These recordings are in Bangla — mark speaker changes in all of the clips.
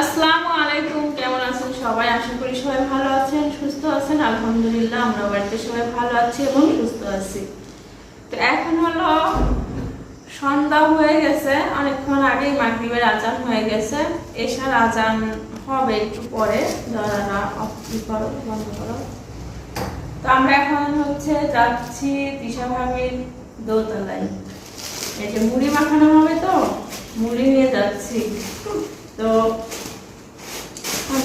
Speaker 1: আসসালামু আলাইকুম, কেমন আছেন সবাই? আশা করি সবাই ভালো আছেন, সুস্থ আছেন। আলহামদুলিল্লাহ, আমরা বাড়িতে সবাই ভালো আছি এবং সুস্থ আছি। তো এখন হলো সন্ধ্যা হয়ে গেছে, অনেকক্ষণ আগেই মাগরিবের আজান হয়ে গেছে। এশার আজান হবে একটু পরে। যারা অফ করো, বন্ধ করো। তো আমরা এখন হচ্ছে যাচ্ছি দিশা ভাবির দোতলায়। এই যে মুড়ি মাখানো হবে তো, মুড়ি নিয়ে যাচ্ছি। তো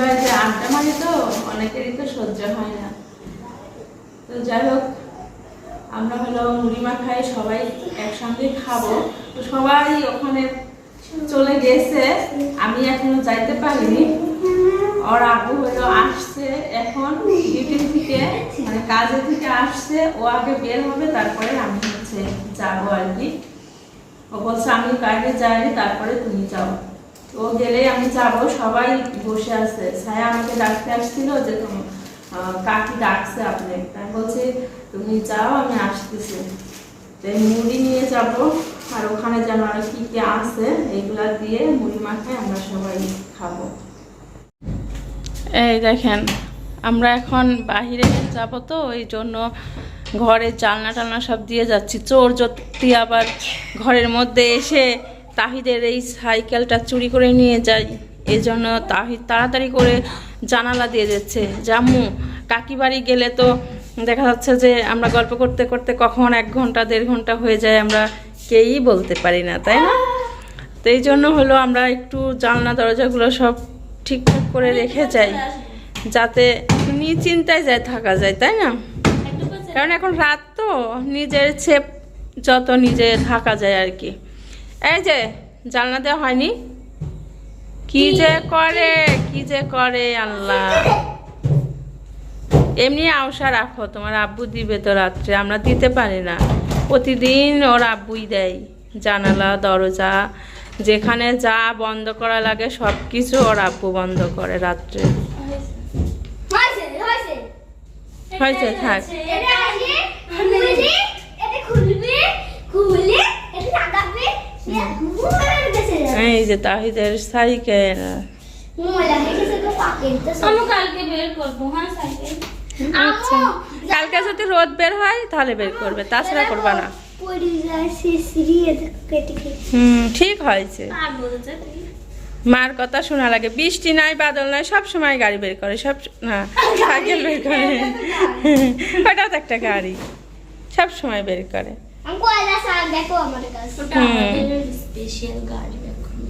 Speaker 1: আমরা যে আড্ডা মারি তো, অনেকেরই তো সহ্য হয় না। তো যাই হোক, আমরা হলো মুড়ি মাখাই, সবাই একসঙ্গে খাব। তো সবাই ওখানে চলে গেছে, আমি এখনও যাইতে পারিনি। ওর আব্বু হলো আসছে এখন ডিউটি থেকে মানে কাজে থেকে আসছে, ও আগে বের হবে, তারপরে আমি হচ্ছে যাব আর কি। ও বলছে, আমি বাইরে যাইনি, তারপরে তুমি যাও। ও গেলে আমি যাব, সবাই বসে আছে। ছায়া আমাকে ডাকতে আসছিল যে কাকি ডাকছে আপনি। তাই বলছে, তুমি যাও, আমি আসতেছি। মুড়ি নিয়ে যাব, আর ওখানে যেন আর কি কি আছে, এগুলা দিয়ে মুড়ি মাখায় আমরা সবাই খাব। এই দেখেন, আমরা এখন বাহিরে যাব তো ওই জন্য ঘরের চালনা টালনা সব দিয়ে যাচ্ছি। চোর যদি আবার ঘরের মধ্যে এসে তাহিদের এই সাইকেলটা চুরি করে নিয়ে যায়। এই জন্য তাহিদ তাড়াতাড়ি করে জানালা দিয়ে যাচ্ছে। জাম্মু কাকি বাড়ি গেলে তো দেখা যাচ্ছে যে আমরা গল্প করতে করতে কখন এক ঘণ্টা, দেড় ঘণ্টা হয়ে যায়, আমরা কেউই বলতে পারি না, তাই না? তো এই জন্য হলো আমরা একটু জানলা, দরজাগুলো সব ঠিকঠাক করে রেখে যাই, যাতে একটু নিশ্চিন্তায় যায়, থাকা যায়, তাই না? কারণ এখন রাত তো, নিজের ছেপ যত নিজে থাকা যায় আর কি। এই যে জানলা দেওয়া হয়নি? কি যে করে কি যে করে আল্লাহ। এমনি আশা রাখো তোমার আব্বু দিবে তো রাত্রে আমরা দিতে পারি না। প্রতিদিন ওর আব্বুই দেয় জানালা দরজা যেখানে যা বন্ধ করা লাগে সব কিছু ওর আব্বু বন্ধ করে রাত্রে।
Speaker 2: হয়েছে
Speaker 1: থাক
Speaker 2: এটা আসে খুলবি এটা খুলবি খুলে এটা লাগাবি মুয়ের গেছে
Speaker 1: এই যে তাহিদের সাইকেল
Speaker 3: কালকে হ্যাঁ
Speaker 1: আচ্ছা। যদি রোদ বের হয় তাহলে বের করবে তাছাড়া করবে না। হুম ঠিক হয়েছে। মার কথা শোনা লাগে বৃষ্টি নাই বাদল নাই সব সময় গাড়ি বের করে সব না সাইকেল বের করে। ওটাও তো একটা গাড়ি সব সময় বের করে।
Speaker 2: আমি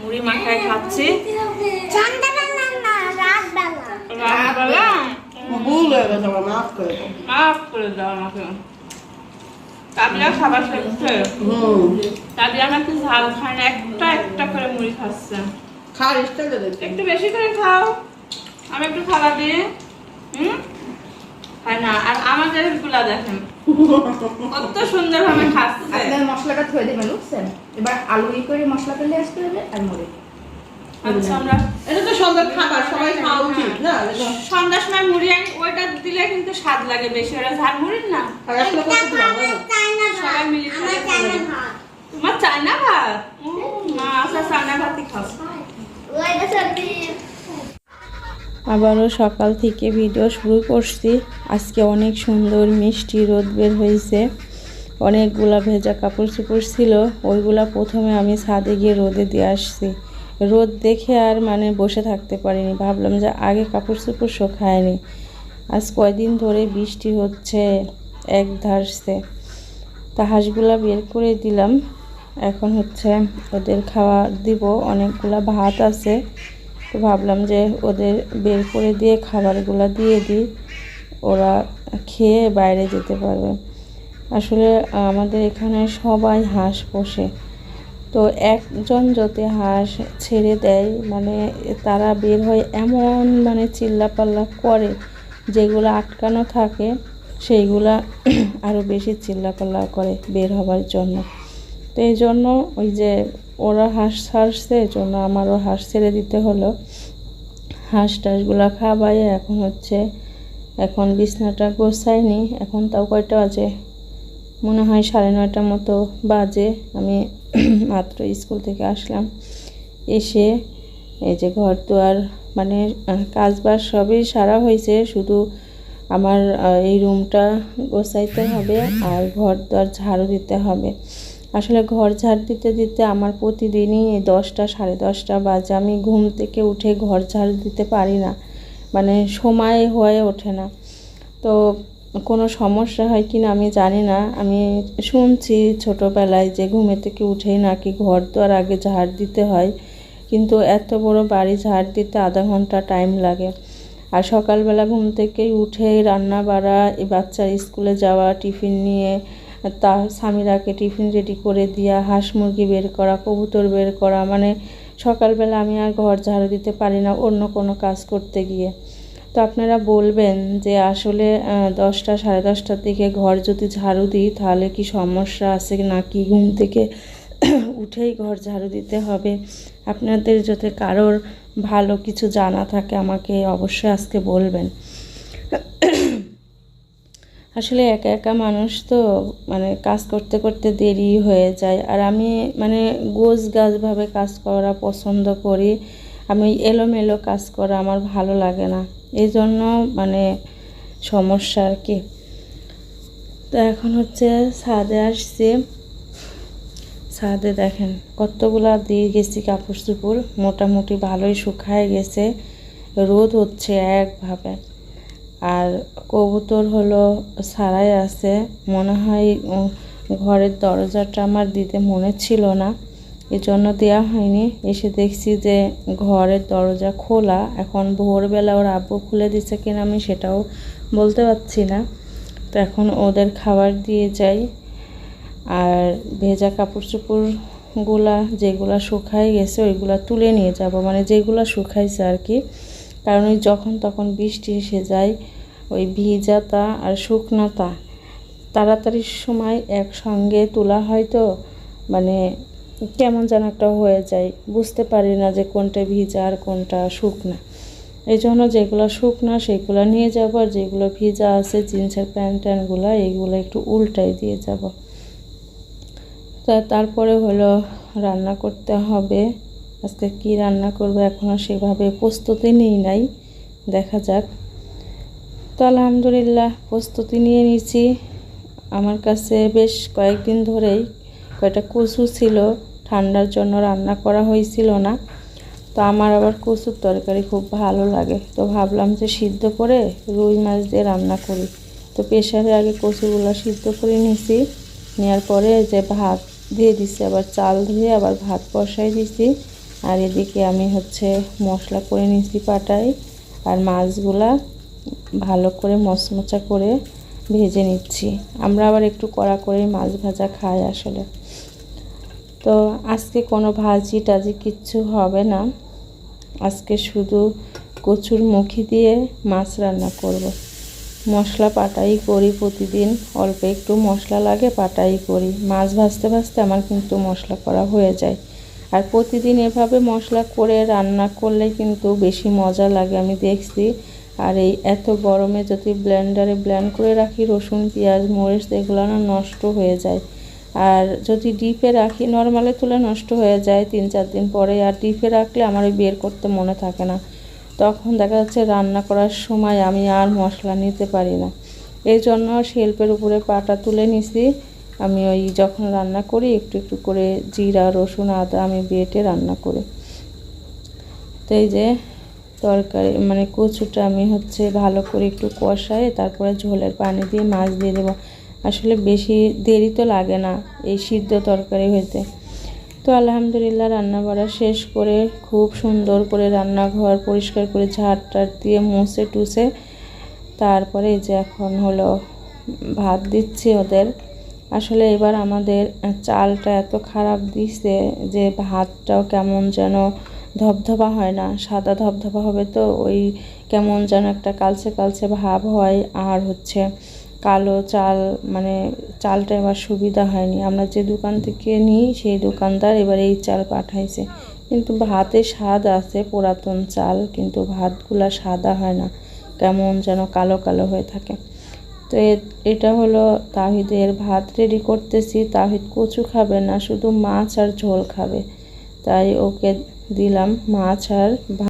Speaker 2: মুড়ি
Speaker 1: মাখায় খাচ্ছি।
Speaker 2: রাতবেলা
Speaker 4: ভুল হয়ে গেছে আমার মাফ করে দাও।
Speaker 1: মাফ করে দাও আমাকে। তাবিয়া খাবার খেচ্ছে
Speaker 4: হুম।
Speaker 1: নাকি ঝাল খায় না একটা একটা করে মুড়ি খাচ্ছে।
Speaker 4: স্টাইলে
Speaker 1: একটু বেশি করে খাও। আমি একটু খাবার দিয়ে হুম? খায় না আর আমাদেরগুলা দেখেন। কত সুন্দর ভাবে খাচ্ছে।
Speaker 5: আপনার মশলাটা থয়ে দেবেন বুঝছেন? এবার আলু ই করে মশলা পেলে আসতে হবে আর মুড়ি।
Speaker 1: আচ্ছা আমরা
Speaker 4: এটা তো সন্ধ্যার খাবার সবাই খাওয়া উচিত না?
Speaker 1: সন্ধ্যার সময় মুড়ি আনি ওইটা দিলে কিন্তু স্বাদ লাগে বেশি। ওরা ঝাল মুড়ির না? সবাই মিলে তোমার চাই না ভাত মা আচ্ছা চায়না ভাতই খাও। আবারও সকাল থেকে ভিডিও শুরু করছি। আজকে অনেক সুন্দর মিষ্টি রোদ বের হয়েছে। অনেকগুলা ভেজা কাপড় চোপড় ছিল। ওইগুলা প্রথমে আমি ছাদে গিয়ে রোদে দিয়ে আসছি। রোদ দেখে আর মানে বসে থাকতে পারিনি। ভাবলাম যে আগে কাপড় চোপড় শুকায়নি। আজ কয়দিন ধরে বৃষ্টি হচ্ছে, এক ধারসে তা হাঁসগুলা বের করে দিলাম। এখন হচ্ছে ওদের খাওয়া দিব। অনেকগুলা ভাত আছে। তো ভাবলাম যে ওদের বের করে দিয়ে খাবারগুলো দিয়ে দিই। ওরা খেয়ে বাইরে যেতে পারবে। আসলে আমাদের এখানে সবাই হাঁস পোষে। তো একজন যদি হাঁস ছেড়ে দেয় মানে তারা বের হয় এমন মানে চিল্লাপাল্লা করে যেগুলো আটকানো থাকে, সেইগুলা আরও বেশি চিল্লাপাল্লা করে বের হবার জন্য। তো এই জন্য ওই যে ওরা হাঁস এই জন্য আমারও হাঁস ছেড়ে দিতে হলো। হাঁস টাসগুলো খাবাই এখন হচ্ছে, এখন বিছনাটা গোছাইনি, এখন তাও কয়টা বাজে? মনে হয় সাড়ে নয়টার মতো বাজে। আমি মাত্র স্কুল থেকে আসলাম, এসে এই যে ঘর দুয়ার মানে কাজবাজ সবই সারা হয়েছে। শুধু আমার এই রুমটা গোছাইতে হবে আর ঘর দুয়ার ঝাড়ু দিতে হবে। আসলে ঘর ঝাড় দিতে দিতে আমার প্রতিদিনই দশটা, সাড়ে দশটা বাজে। আমি ঘুম থেকে উঠে ঘর ঝাড়ু দিতে পারি না। মানে সময় হয়ে ওঠে না। তো কোনো সমস্যা হয় কি না আমি জানি না। আমি শুনছি ছোটোবেলায় যে ঘুমে থেকে উঠেই নাকি ঘর আর আগে ঝাড় দিতে হয়। কিন্তু এত বড় বাড়ি ঝাড় দিতে আধা ঘণ্টা টাইম লাগে। আর সকালবেলা ঘুম থেকেই উঠে রান্না বাড়া বাচ্চার স্কুলে যাওয়া, টিফিন নিয়ে তার স্বামীরাকে টিফিন রেডি করে দেওয়া হাঁস মুরগি বের করা, কবুতর বের করা মানে সকালবেলা আমি আর ঘর ঝাড়ু দিতে পারি না অন্য কোনো কাজ করতে গিয়ে। তো আপনারা বলবেন যে আসলে দশটা সাড়ে দশটার দিকে ঘর যদি ঝাড়ু দিই, তাহলে কি সমস্যা আছে নাকি ঘুম থেকে উঠেই ঘর ঝাড়ু দিতে হবে? আপনাদের যদি কারোর ভালো কিছু জানা থাকে, আমাকে অবশ্যই আজকে বলবেন। আসলে একা একা মানুষ তো মানে কাজ করতে করতে দেরি হয়ে যায়। আর আমি মানে গোছ গাছভাবে কাজ করা পছন্দ করি। আমি এলোমেলো কাজ করা আমার ভালো লাগে না। এই জন্য মানে সমস্যা আর কি। তো এখন হচ্ছে ছাদে আসছি। ছাদে দেখেন, কতগুলা দিয়ে গেছি কাপড় চোপড়। মোটামুটি ভালোই শুকায় গেছে। রোদ হচ্ছে একভাবে। আর কবুতর হলো সারাই আছে। মনে হয় ঘরের দরজাটা আমার দিতে মনে ছিল না। এই জন্য দেওয়া হয়নি। এসে দেখছি যে ঘরের দরজা খোলা। এখন ভোরবেলা ওর আব্বু খুলে দিছে কিনা আমি সেটাও বলতে পারছি না। তো এখন ওদের খাবার দিয়ে যাই। আর ভেজা কাপড় চোপড়গুলা যেগুলা শুকাই গেছে, ওইগুলা তুলে নিয়ে যাব। মানে যেগুলা শুকাইছে আর কি। কারণ ওই যখন তখন বৃষ্টি এসে যায়, ওই ভিজাতা আর শুকনাতা তাড়াতাড়ির সময় একসঙ্গে তোলা হয় তো মানে কেমন যেন একটা হয়ে যায়। বুঝতে পারি না যে কোনটা ভিজা আর কোনটা শুকনা। এই জন্য যেগুলো শুকনা সেগুলো নিয়ে যাব, আর যেগুলো ভিজা আছে জিন্সের প্যান্ট ট্যান্টগুলো এইগুলো একটু উল্টাই দিয়ে যাব। তা তারপরে হলো রান্না করতে হবে। আজকে কি রান্না করব এখনও সেভাবে প্রস্তুতি নেই নাই, দেখা যাক। তো আলহামদুলিল্লাহ প্রস্তুতি নিয়ে নিয়েছি। আমার কাছে বেশ কয়েকদিন ধরেই কয়টা কচু ছিল, ঠান্ডার জন্য রান্না করা হয়েছিল না। তো আমার আবার কচুর তরকারি খুব ভালো লাগে। তো ভাবলাম যে সিদ্ধ করে রুই মাছ দিয়ে রান্না করি। তো প্রেশারে আগে কচুগুলো সিদ্ধ করে নিয়েছি। নেওয়ার পরে যে ভাত দিয়ে দিছি, আবার চাল ধুয়ে আবার ভাত বসাই দিছি। আর এদিকে আমি হচ্ছে মশলা করে নিয়েছি পাটাই আর মাছগুলা ভালো করে মচমচা করে ভেজে নিচ্ছি। আমরা আবার একটু কড়া করে মাছ ভাজা খাই আসলে। তো আজকে কোনো ভাজি টাজি কিচ্ছু হবে না। আজকে শুধু কচুর মুখি দিয়ে মাছ রান্না করব। মশলা পাটাই করি প্রতিদিন, অল্প একটু মশলা লাগে পাটাই করি। মাছ ভাজতে ভাজতে আমার কিন্তু মশলা করা হয়ে যায়। আর প্রতিদিন এভাবে মশলা করে রান্না করলে কিন্তু বেশি মজা লাগে। আমি দেখছি, আর এই এত গরমে যদি ব্লেন্ডারে ব্লেন্ড করে রাখি, রসুন, পেঁয়াজ, মরিচ, এগুলো না নষ্ট হয়ে যায়। আর যদি ডিপে রাখি নর্মালে তুলে নষ্ট হয়ে যায় তিন চার দিন পরে, আর ডিপে রাখলে আমার বের করতে মনে থাকে না। তখন দেখা যাচ্ছে রান্না করার সময় আমি আর মশলা নিতে পারি না। এই জন্য শেল্পের উপরে পাটা তুলে নিছি। আমি ওই যখন রান্না করি, একটু একটু করে জিরা, রসুন, আদা আমি বেটে রান্না করি। তো এই যে তরকারি মানে কচুটা আমি হচ্ছে ভালো করে একটু কষাই তারপরে ঝোলের পানি দিয়ে মাছ দিয়ে দেবো। আসলে বেশি দেরি তো লাগে না এই সিদ্ধ তরকারি হইতে। তো আলহামদুলিল্লাহ রান্না বাড়া শেষ করে খুব সুন্দর করে রান্নাঘর পরিষ্কার করে ঝাড় টাড় দিয়ে মুছে টুছে তারপরে এই যে এখন হলো ভাত দিচ্ছি ওদের। আসলে এবার আমাদের চালটা এত খারাপ দিছে যে ভাতটাও কেমন যেন ধবধবা হয় না, সাদা ধবধবা হবে তো, ওই কেমন যেন একটা কালচে কালচে ভাব হয়। আর হচ্ছে কালো চাল মানে চালটা এবার সুবিধা হয়নি। আমরা যে দোকান থেকে নিই, সেই দোকানদার এবার এই চাল পাঠাইছে। কিন্তু ভাতে স্বাদ আছে, পুরাতন চাল, কিন্তু ভাতগুলা সাদা হয় না, কেমন যেন কালো কালো হয়ে থাকে। তো এটা হলো তাহিদের ভাত রেডি করতেছি। তাহিদ কচু খাবে না, শুধু মাছ আর ঝোল খাবে। তাই ওকে দিলাম মাছ আর